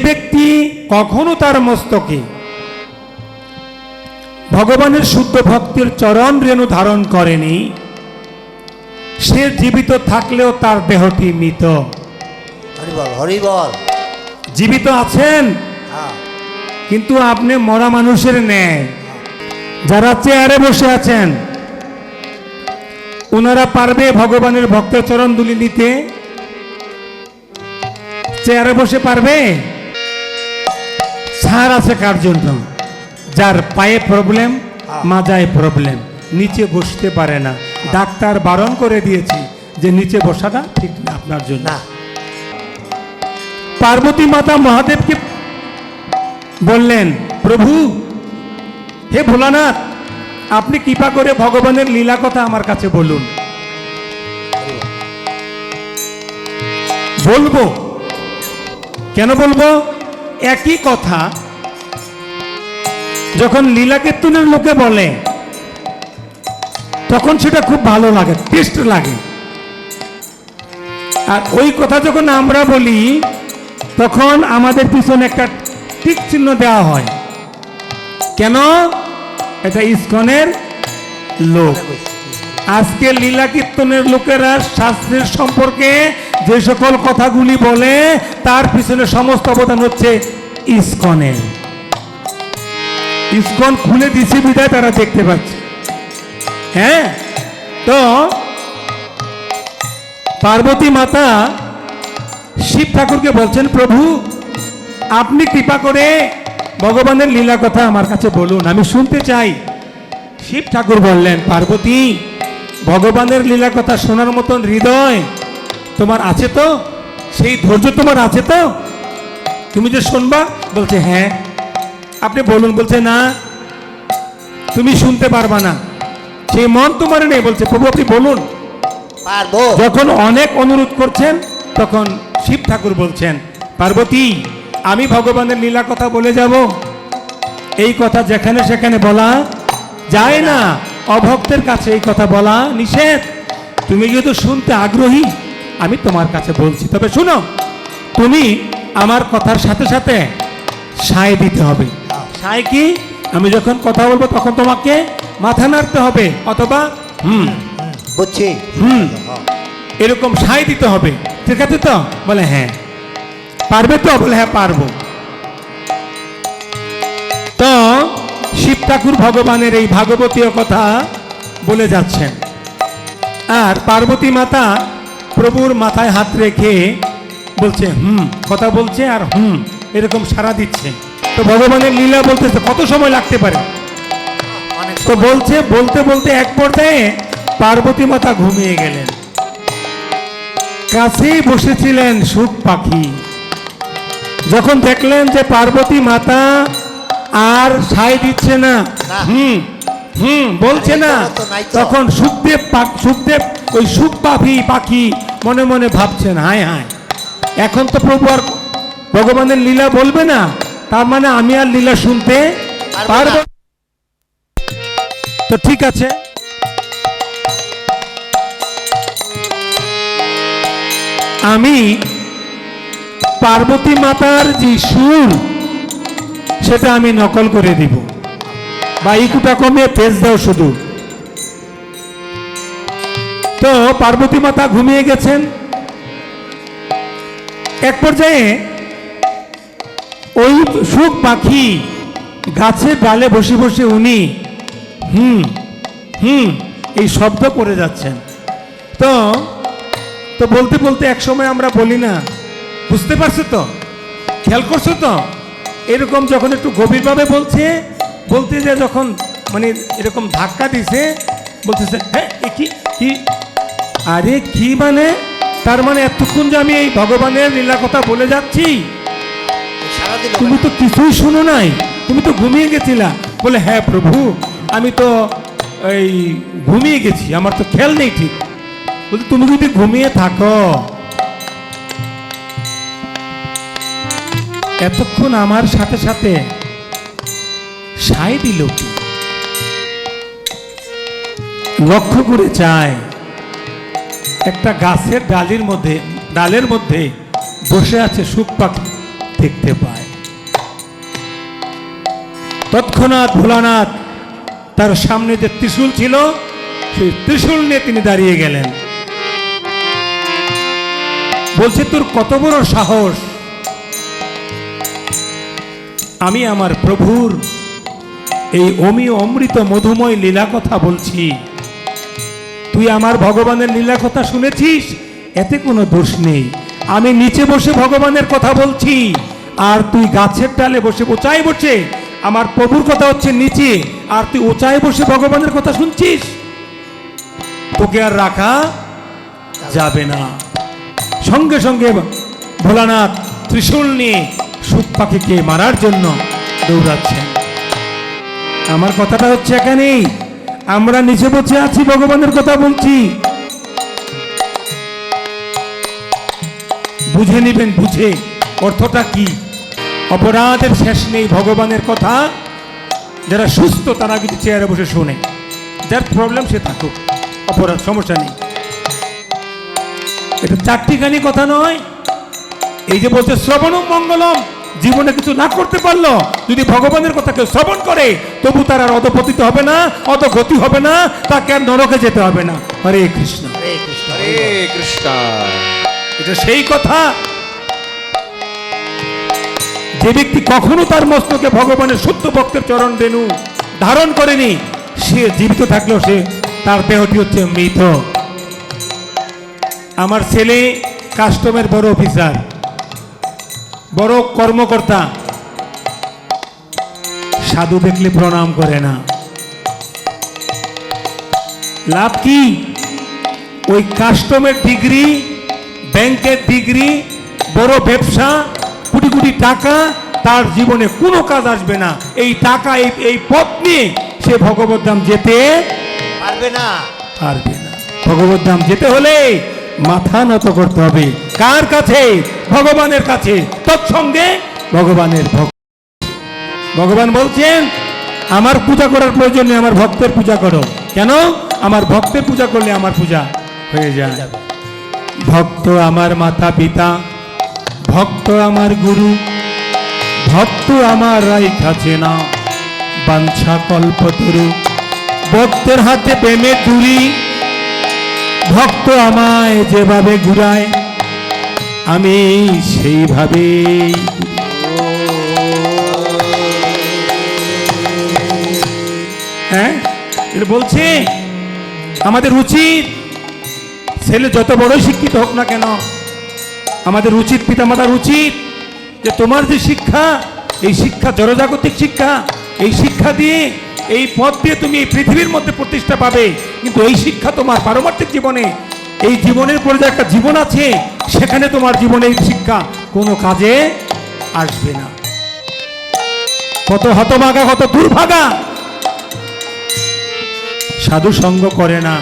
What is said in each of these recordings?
ব্যক্তি কখনো তার মস্তকে ভগবানের শুদ্ধ ভক্তির চরণ রেণু ধারণ করেনি। সে জীবিত থাকলেও তার দেহটি মৃত। জীবিত আছেন? হ্যাঁ। কিন্তু আপনি মরা মানুষের ন্যায়। যারা চেয়ারে বসে আছেন ওনারা পারবে ভগবানের ভক্তের চরণ দুলি নিতে? চেয়ারে বসে পারবে? ছাড় আছে কার জন্য? যার পায়ে প্রবলেম মাজায় প্রবলেম নিচে বসতে পারে না। ডাক্তার বারণ করে দিয়েছি যে নিচে বসাটা ঠিক না আপনার জন্য। পার্বতী মাতা মহাদেবকে বললেন প্রভু হে ভোলানাথ আপনি কৃপা করে ভগবানের লীলা কথা আমার কাছে বলুন। বলব? কেন বলব? একই কথা, যখন লীলা কীর্তনের লোকে বলে, তখন সেটা খুব ভালো লাগে, টেস্ট লাগে। আর ওই কথা যখন আমরা বলি, তখন আমাদের পিছনে একটা টিক চিহ্ন দেওয়া হয়। কেন? এটা ইস্কনের লোক। আজকে লীলা কীর্তনের লোকেরা শাস্ত্রের সম্পর্কে যে সকল কথাগুলি বলে, তার পিছনে সমস্ত অবদান হচ্ছে ইস্কনের। ইস্কন খুলে দিছি বিদায়, তারা দেখতে পাচ্ছে। হ্যাঁ? তো, পার্বতী মাতা শিব ঠাকুরকে বলছেন, প্রভু, আপনি কৃপা করে ভগবানের লীলা কথা আমার কাছে বলুন। আমি শুনতে চাই। শিব ঠাকুর বললেন, পার্বতী, ভগবানের লীলা কথা শোনার মতন হৃদয় তোমার আছে তো? সেই ধৈর্য তোমার আছে তো? তুমি যে শুনবা বলছে হ্যাঁ। আপনি বলুন বলছে না। তুমি শুনতে পারবা না। সেই মন তোমার নেই বলছে প্রভু আপনি বলুন। পারব। যখন অনেক অনুরোধ করছেন তখন শিব ঠাকুর বলছেন পার্বতী আমি ভগবানের লীলা কথা বলে যাব। এই কথা যেখানে সেখানে বলা যায় না। অভক্তের কাছে এই কথা বলা নিষেধ। তুমি যেহেতু শুনতে আগ্রহী আমি তোমার কাছে বলছি তবে শুনো তুমি আমার কথার সাথে সাথে সায় দিতে হবে। সায় কি? আমি যখন কথা বলব তখন তোমাকে মাথা নাড়তে হবে অথবা হুম বুঝছি। হুম। এরকম সাই দিতে হবে। ঠিক আছে তো? বলে হ্যাঁ। পারবে তো? বলে হ্যাঁ পারব। তো শিব ঠাকুর ভগবানের এই ভাগবতীয় কথা বলে যাচ্ছেন। আর পার্বতী মাতা প্রভুর মাথায় হাত রেখে বলছে হুম কথা বলছে আর হুম এরকম সারা দিচ্ছে। তো ভগবানের লীলা বলতেছে কত সময় লাগতে পারে? তো বলছে বলতে বলতে এক পর্যায়ে পার্বতী মাতা ঘুমিয়ে গেলেন। কাছেই বসেছিলেন সুখ পাখি। যখন দেখলেন যে পার্বতী মাতা আর সাই দিচ্ছে না। হুম হুম বলছে না। তখন সুখদেব সুখদেব ওই সুখ পাখি পাখি মনে মনে ভাবছেন হায় হায়। এখন তো প্রভু আর ভগবানের লীলা বলবে না তার মানে আমি আর লীলা শুনতে পারব তো ঠিক আছে। আমি পার্বতী মাতার যে সুর সেটা আমি নকল করে দিব। বা ইকুটা কমে পেজ দাও শুধু। তো পার্বতী মাতা ঘুমিয়ে গেছেন। এক পর্যায়ে ওই সুখ পাখি গাছের ডালে বসে বসে উনি, হুম হুম, এই শব্দ করে যাচ্ছেন। তো তো বলতে বলতে এক সময় আমরা বলি না, বুঝতে পারছ তো? খেয়াল করছ তো? এরকম যখন একটু গভীরভাবে বলছে, বলতে যে যখন মানে এরকম ধাক্কা দিছে, বলতেছে হ্যাঁ কি কি আরে কি মানে? তার মানে এতক্ষণ যে আমি এই ভগবানের লীলা কথা বলে যাচ্ছি তুমি তো কিছুই শুনো নাই তুমি তো ঘুমিয়ে গেছিলা। বলে হ্যাঁ প্রভু আমি তো এই ঘুমিয়ে গেছি আমার তো খেয়াল নেই ঠিক। বলতে তুমি যদি ঘুমিয়ে থাকো। এতক্ষণ আমার সাথে সাথে সাই দিল কি? লক্ষ্য করে চায়। একটা গাছের ডালির মধ্যে, ডালের মধ্যে বসে আছে সুখ পাখি দেখতে পায়। তৎক্ষণাৎ ভোলানাথ তার সামনে যে ত্রিশূল ছিল, সেই ত্রিশূল নিয়ে তিনি দাঁড়িয়ে গেলেন। বলছে, তোর কত বড় সাহস। আমি আমার প্রভুর এই অমি অমৃত মধুময় লীলা কথা বলছি। তুই আমার ভগবানের লীলা কথা শুনেছিস? এতে কোনো দোষ নেই। আমি নিচে বসে ভগবানের কথা বলছি, আর তুই গাছের ডালে বসে উঁচাই বসে আমার প্রভুর কথা হচ্ছে নিচে, আর তুই উঁচাই বসে ভগবানের কথা শুনছিস? তোকে আর রাখা যাবে না। সঙ্গে সঙ্গে ভোলানাথ ত্রিশূল নিয়ে সুখ পাখিকে মারার জন্য দৌড়াচ্ছেন। আমার কথাটা হচ্ছে এখানেই। আমরা নিচে বসে আছি, ভগবানের কথা বলছি। বুঝে নেবেন, বুঝে। অর্থটা কি? অপরাধের শেষ নেই ভগবানের কথা। যারা সুস্থ, তারা কিন্তু চেয়ারে বসে শোনে। যার প্রবলেম সে থাকুক, অপরাধ সমস্যা নেই। এটা চারটিখানি কথা নয়। এই যে বলছে, শ্রবণম মঙ্গলম। জীবনে কিছু না করতে পারল যদি ভগবানের কথা কেউ শ্রবণ করে তবু তার আর অধপতিত হবে না অধগতি হবে না তাকে আর নরকে যেতে হবে না? হরে কৃষ্ণ। হরে কৃষ্ণ। হরে কৃষ্ণ। এটা সেই কথা যে ব্যক্তি কখনো তার মস্তকে ভগবানের সত্য ভক্তের চরণ রেণু ধারণ করেনি সে জীবিত থাকলেও সে তার দেহটি হচ্ছে মৃত। আমার ছেলে কাস্টমের বড় অফিসার। বড় কর্মকর্তা। সাধু দেখলে প্রণাম করে না। লাভ কি? ওই কাস্টমের ডিগ্রি ব্যাংকের ডিগ্রি বড় ব্যবসা কোটি কোটি টাকা তার জীবনে কোনো কাজ আসবে না। এই টাকা এই এই পথ নিয়ে সে ভগবত ধাম যেতে পারবে না। পারবে না। ভগবত ধাম যেতে হলে মাথা নত করতে হবে। কার কাছে? ভগবানের কাছে। তৎসঙ্গে ভগবানের ভক্ত। ভগবান বলছেন, আমার পূজা করার প্রয়োজন নেই, আমার ভক্তের পূজা করো। কেন? আমার ভক্তের পূজা করলে আমার পূজা হয়ে যায়। ভক্ত আমার মাতা পিতা, ভক্ত আমার গুরু, ভক্ত আমার রাই কাছে না। বাঞ্ছা কল্প কল্পতরু ভক্তের হাতে প্রেমে দূরি ভক্ত আমায় যেভাবে ঘুরায় আমি সেইভাবে হ্যাঁ? এটা বলছে, আমাদের উচিত ছেলে যত বড়ই শিক্ষিত হোক না কেন, আমাদের উচিত পিতামাতার উচিত যে তোমার যে শিক্ষা, এই শিক্ষা জনজাগতিক শিক্ষা, এই শিক্ষা দিয়ে, এই পথ দিয়ে তুমি এই পৃথিবীর মধ্যে প্রতিষ্ঠা পাবে, কিন্তু এই শিক্ষা তোমার পারমার্থিক জীবনে এই জীবনের পরে একটা জীবন আছে, সেখানে তোমার জীবনের শিক্ষা কোনো কাজে আসবে না। কত হতভাগা, কত দুর্ভাগা সাধু সঙ্গ করে না।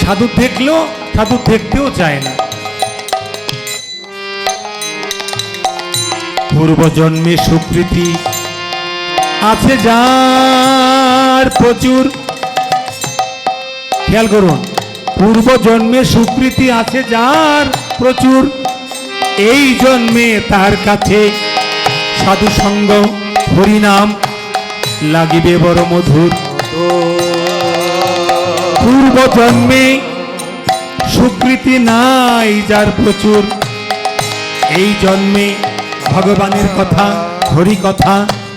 সাধু দেখলেও, সাধু দেখতেও চায় না। পূর্বজন্মে সুকৃতি আছে যার প্রচুর। খেয়াল করুন পূর্বজন্মে সুকৃতি আছে যার প্রচুর, এই জন্মে তার কাছে সাধু সঙ্গ, হরিনাম লাগিবে বড় মধুর। পূর্ব জন্মে সুকৃতি নাই যার প্রচুর, এই জন্মে ভগবানের কথা, হরি কথা,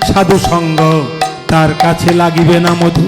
সাধু সঙ্গ তার কাছে লাগিবে না মধু